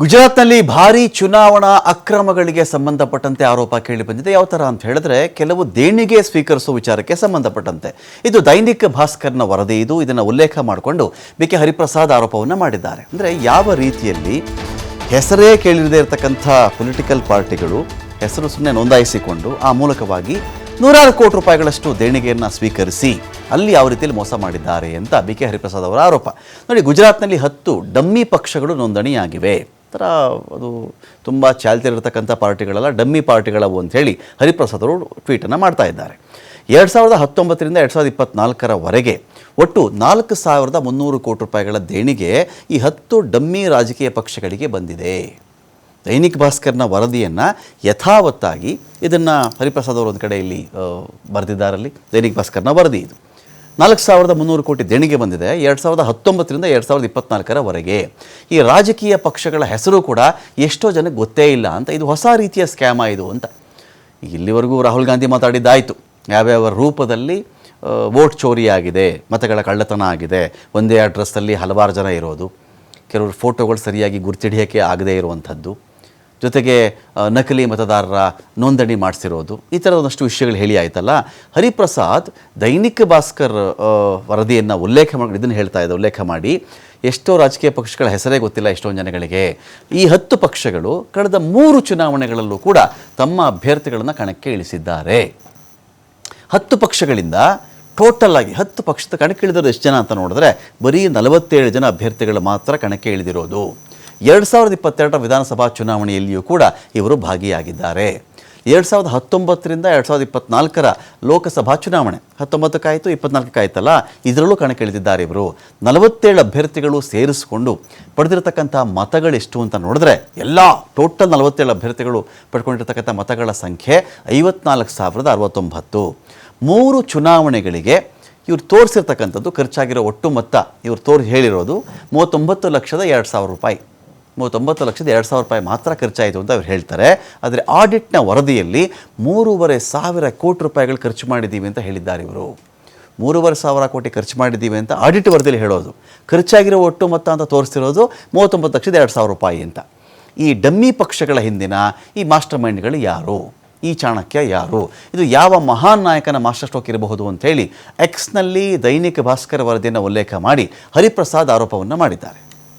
ಗುಜರಾತ್ನಲ್ಲಿ ಭಾರಿ ಚುನಾವಣಾ ಅಕ್ರಮಗಳಿಗೆ ಸಂಬಂಧಪಟ್ಟಂತೆ ಆರೋಪ ಕೇಳಿ ಬಂದಿದೆ. ಯಾವ ಥರ ಅಂತ ಹೇಳಿದ್ರೆ, ಕೆಲವು ದೇಣಿಗೆ ಸ್ವೀಕರಿಸುವ ವಿಚಾರಕ್ಕೆ ಸಂಬಂಧಪಟ್ಟಂತೆ. ಇದು ದೈನಿಕ ಭಾಸ್ಕರ್ನ ವರದಿ ಇದು. ಇದನ್ನು ಉಲ್ಲೇಖ ಮಾಡಿಕೊಂಡು ಬಿ ಕೆ ಹರಿಪ್ರಸಾದ್ ಆರೋಪವನ್ನು ಮಾಡಿದ್ದಾರೆ. ಅಂದರೆ ಯಾವ ರೀತಿಯಲ್ಲಿ ಹೆಸರೇ ಕೇಳಿರದೇ ಇರತಕ್ಕಂಥ ಪೊಲಿಟಿಕಲ್ ಪಾರ್ಟಿಗಳು ಹೆಸರು ಸುಮ್ಮನೆ ನೋಂದಾಯಿಸಿಕೊಂಡು ಆ ಮೂಲಕವಾಗಿ ನೂರಾರು ಕೋಟಿ ರೂಪಾಯಿಗಳಷ್ಟು ದೇಣಿಗೆಯನ್ನು ಸ್ವೀಕರಿಸಿ ಅಲ್ಲಿ ಯಾವ ರೀತಿಯಲ್ಲಿ ಮೋಸ ಮಾಡಿದ್ದಾರೆ ಅಂತ ಬಿ ಕೆ ಹರಿಪ್ರಸಾದ್ ಅವರ ಆರೋಪ. ನೋಡಿ, ಗುಜರಾತ್ನಲ್ಲಿ ಹತ್ತು ಡಮ್ಮಿ ಪಕ್ಷಗಳು ನೋಂದಣಿಯಾಗಿವೆ. ಥರ ಅದು ತುಂಬ ಚಾಲ್ತಿಯಲ್ಲಿರ್ತಕ್ಕಂಥ ಪಾರ್ಟಿಗಳೆಲ್ಲ, ಡಮ್ಮಿ ಪಾರ್ಟಿಗಳವು ಅಂಥೇಳಿ ಹರಿಪ್ರಸಾದ್ ಅವರು ಟ್ವೀಟನ್ನು ಮಾಡ್ತಾ ಇದ್ದಾರೆ. ಎರಡು ಸಾವಿರದ ಹತ್ತೊಂಬತ್ತರಿಂದ ಎರಡು ಸಾವಿರದ ಇಪ್ಪತ್ತ್ನಾಲ್ಕರವರೆಗೆ ಒಟ್ಟು ನಾಲ್ಕು ಸಾವಿರದ ಮುನ್ನೂರು ಕೋಟಿ ರೂಪಾಯಿಗಳ ದೇಣಿಗೆ ಈ ಹತ್ತು ಡಮ್ಮಿ ರಾಜಕೀಯ ಪಕ್ಷಗಳಿಗೆ ಬಂದಿದೆ. ದೈನಿಕ್ ಭಾಸ್ಕರ್ನ ವರದಿಯನ್ನು ಯಥಾವತ್ತಾಗಿ ಇದನ್ನು ಹರಿಪ್ರಸಾದ್ ಅವರು ಒಂದು ಕಡೆ ಇಲ್ಲಿ ಬರೆದಿದ್ದಾರಲ್ಲಿ. ದೈನಿಕ್ ಭಾಸ್ಕರ್ನ ವರದಿ ಇದು. ನಾಲ್ಕು ಸಾವಿರದ ಮುನ್ನೂರು ಕೋಟಿ ದೇಣಿಗೆ ಬಂದಿದೆ. ಎರಡು ಸಾವಿರದ ಹತ್ತೊಂಬತ್ತರಿಂದ ಎರಡು ಸಾವಿರದ ಇಪ್ಪತ್ನಾಲ್ಕರವರೆಗೆ. ಈ ರಾಜಕೀಯ ಪಕ್ಷಗಳ ಹೆಸರು ಕೂಡ ಎಷ್ಟೋ ಜನಕ್ಕೆ ಗೊತ್ತೇ ಇಲ್ಲ ಅಂತ ಇದು ಹೊಸ ರೀತಿಯ ಸ್ಕ್ಯಾಮ ಇದು ಅಂತ. ಇಲ್ಲಿವರೆಗೂ ರಾಹುಲ್ ಗಾಂಧಿ ಮಾತಾಡಿದ್ದಾಯಿತು. ಯಾವ್ಯಾವ ರೂಪದಲ್ಲಿ ವೋಟ್ ಚೋರಿ ಆಗಿದೆ, ಮತಗಳ ಕಳ್ಳತನ ಆಗಿದೆ, ಒಂದೇ ಅಡ್ರೆಸ್ಸಲ್ಲಿ ಹಲವಾರು ಜನ ಇರೋದು, ಕೆಲವರು ಫೋಟೋಗಳು ಸರಿಯಾಗಿ ಗುರ್ತಿಡಿಯೋಕ್ಕೆ ಆಗದೇ ಇರುವಂಥದ್ದು. ಜೊತೆಗೆ ನಕಲಿ ಮತದಾರರ ನೋಂದಣಿ ಮಾಡಿಸಿರೋದು. ಈ ಥರದ ಒಂದಷ್ಟು ವಿಷಯಗಳು ಹೇಳಿ ಆಯ್ತಲ್ಲ. ಹರಿಪ್ರಸಾದ್ ದೈನಿಕ ಭಾಸ್ಕರ್ ವರದಿಯನ್ನು ಉಲ್ಲೇಖ ಮಾಡಿ, ಇದನ್ನು ಹೇಳ್ತಾ ಇದ್ದ ಉಲ್ಲೇಖ ಮಾಡಿ. ಎಷ್ಟೋ ರಾಜಕೀಯ ಪಕ್ಷಗಳ ಹೆಸರೇ ಗೊತ್ತಿಲ್ಲ ಎಷ್ಟೊಂದು ಜನಗಳಿಗೆ. ಈ ಹತ್ತು ಪಕ್ಷಗಳು ಕಳೆದ ಮೂರು ಚುನಾವಣೆಗಳಲ್ಲೂ ಕೂಡ ತಮ್ಮ ಅಭ್ಯರ್ಥಿಗಳನ್ನು ಕಣಕ್ಕೆ ಇಳಿಸಿದ್ದಾರೆ. ಹತ್ತು ಪಕ್ಷಗಳಿಂದ ಟೋಟಲ್ ಆಗಿ ಹತ್ತು ಪಕ್ಷದ ಕಣಕ್ಕೆ ಇಳಿದಿರೋದು ಎಷ್ಟು ಜನ ಅಂತ ನೋಡಿದ್ರೆ, ಬರೀ ನಲವತ್ತೇಳು ಜನ ಅಭ್ಯರ್ಥಿಗಳು ಮಾತ್ರ ಕಣಕ್ಕೆ ಇಳಿದಿರೋದು. ಎರಡು ಸಾವಿರದ ಇಪ್ಪತ್ತೆರಡರ ವಿಧಾನಸಭಾ ಚುನಾವಣೆಯಲ್ಲಿಯೂ ಕೂಡ ಇವರು ಭಾಗಿಯಾಗಿದ್ದಾರೆ. ಎರಡು ಸಾವಿರದ ಹತ್ತೊಂಬತ್ತರಿಂದ ಎರಡು ಸಾವಿರದ ಇಪ್ಪತ್ನಾಲ್ಕರ ಲೋಕಸಭಾ ಚುನಾವಣೆ. ಹತ್ತೊಂಬತ್ತಕ್ಕಾಯಿತು ಇಪ್ಪತ್ನಾಲ್ಕಕ್ಕಾಯ್ತಲ್ಲ ಇದರಲ್ಲೂ ಕಣಕ್ಕಿಳಿದಿದ್ದಾರೆ ಇವರು. ನಲವತ್ತೇಳು ಅಭ್ಯರ್ಥಿಗಳು ಸೇರಿಸಿಕೊಂಡು ಪಡೆದಿರತಕ್ಕಂಥ ಮತಗಳೆಷ್ಟು ಅಂತ ನೋಡಿದ್ರೆ ಎಲ್ಲ, ಟೋಟಲ್ ನಲವತ್ತೇಳು ಅಭ್ಯರ್ಥಿಗಳು ಪಡ್ಕೊಂಡಿರ್ತಕ್ಕಂಥ ಮತಗಳ ಸಂಖ್ಯೆ ಐವತ್ನಾಲ್ಕು ಸಾವಿರದ ಅರವತ್ತೊಂಬತ್ತು. ಮೂರು ಚುನಾವಣೆಗಳಿಗೆ ಇವ್ರು ತೋರಿಸಿರ್ತಕ್ಕಂಥದ್ದು ಖರ್ಚಾಗಿರೋ ಒಟ್ಟು ಮೊತ್ತ ಇವ್ರು ತೋರಿ ಹೇಳಿರೋದು ಮೂವತ್ತೊಂಬತ್ತು ಲಕ್ಷದ ಎರಡು ಸಾವಿರ ರೂಪಾಯಿ. ಮೂವತ್ತೊಂಬತ್ತು ಲಕ್ಷದ ಎರಡು ಸಾವಿರ ರೂಪಾಯಿ ಮಾತ್ರ ಖರ್ಚಾಯಿತು ಅಂತ ಅವ್ರು ಹೇಳ್ತಾರೆ. ಆದರೆ ಆಡಿಟ್ನ ವರದಿಯಲ್ಲಿ ಮೂರುವರೆ ಸಾವಿರ ಕೋಟಿ ರೂಪಾಯಿಗಳು ಖರ್ಚು ಮಾಡಿದ್ದೀವಿ ಅಂತ ಹೇಳಿದ್ದಾರೆ ಇವರು. ಮೂರುವರೆ ಸಾವಿರ ಕೋಟಿ ಖರ್ಚು ಮಾಡಿದ್ದೀವಿ ಅಂತ ಆಡಿಟ್ ವರದಿಯಲ್ಲಿ ಹೇಳೋದು. ಖರ್ಚಾಗಿರೋ ಒಟ್ಟು ಮೊತ್ತ ಅಂತ ತೋರಿಸ್ತಿರೋದು ಮೂವತ್ತೊಂಬತ್ತು ಲಕ್ಷದ ಎರಡು ಸಾವಿರ ರೂಪಾಯಿ ಅಂತ. ಈ ಡಮ್ಮಿ ಪಕ್ಷಗಳ ಹಿಂದಿನ ಈ ಮಾಸ್ಟರ್ ಮೈಂಡ್ಗಳು ಯಾರು? ಈ ಚಾಣಕ್ಯ ಯಾರು? ಇದು ಯಾವ ಮಹಾನ್ ನಾಯಕನ ಮಾಸ್ಟರ್ ಸ್ಟೋಕ್ ಇರಬಹುದು ಅಂತೇಳಿ ಎಕ್ಸ್ನಲ್ಲಿ ದೈನಿಕ ಭಾಸ್ಕರ್ ವರದಿಯನ್ನು ಉಲ್ಲೇಖ ಮಾಡಿ ಹರಿಪ್ರಸಾದ್ ಆರೋಪವನ್ನು ಮಾಡಿದ್ದಾರೆ.